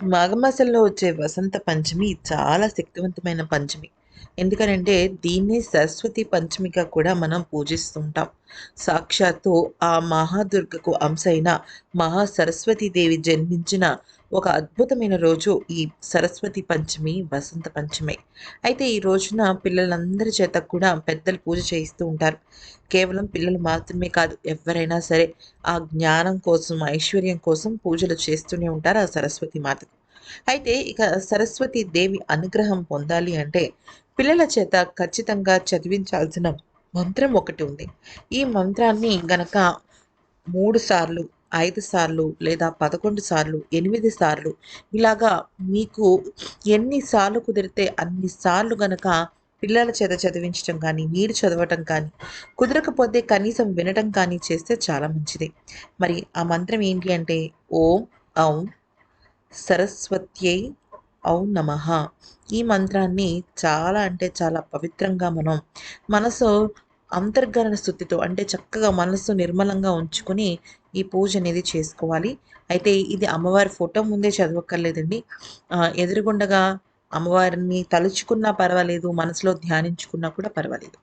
మాఘమాసంలో వచ్చే వసంత పంచమి చాలా శక్తివంతమైన పంచమి. ఎందుకనంటే దీన్ని సరస్వతి పంచమిగా కూడా మనం పూజిస్తుంటాం. సాక్షాత్తు ఆ మహాదుర్గకు అంశైన అయిన మహా దేవి జన్మించిన ఒక అద్భుతమైన రోజు ఈ సరస్వతి పంచమి వసంత పంచమి. అయితే ఈ రోజున పిల్లలందరి చేత కూడా పెద్దలు పూజ చేయిస్తూ ఉంటారు. కేవలం పిల్లలు మాత్రమే కాదు ఎవరైనా సరే ఆ జ్ఞానం కోసం ఐశ్వర్యం కోసం పూజలు చేస్తూనే ఉంటారు ఆ సరస్వతి మాతకు. అయితే ఇక సరస్వతి దేవి అనుగ్రహం పొందాలి అంటే పిల్లల చేత ఖచ్చితంగా చదివించాల్సిన మంత్రం ఒకటి ఉంది. ఈ మంత్రాన్ని గనక మూడు సార్లు ఐదు సార్లు లేదా పదకొండు సార్లు ఎనిమిది సార్లు ఇలాగా మీకు ఎన్నిసార్లు కుదిరితే అన్నిసార్లు గనక పిల్లల చేత చదివించడం కానీ మీరు చదవటం కానీ కుదరకపోతే కనీసం వినటం కానీ చేస్తే చాలా మంచిది. మరి ఆ మంత్రం ఏంటి అంటే ఓం ఔం సరస్వత్యై ఔ నమ. ఈ మంత్రాన్ని చాలా అంటే చాలా పవిత్రంగా మనం మనసు అంతర్గరణ స్థుతితో అంటే చక్కగా మనసు నిర్మలంగా ఉంచుకొని ఈ పూజ అనేది చేసుకోవాలి. అయితే ఇది అమ్మవారి ఫోటో ముందే చదవక్కర్లేదండి. ఎదురుగుండగా అమ్మవారిని తలుచుకున్నా పర్వాలేదు మనసులో ధ్యానించుకున్నా కూడా పర్వాలేదు.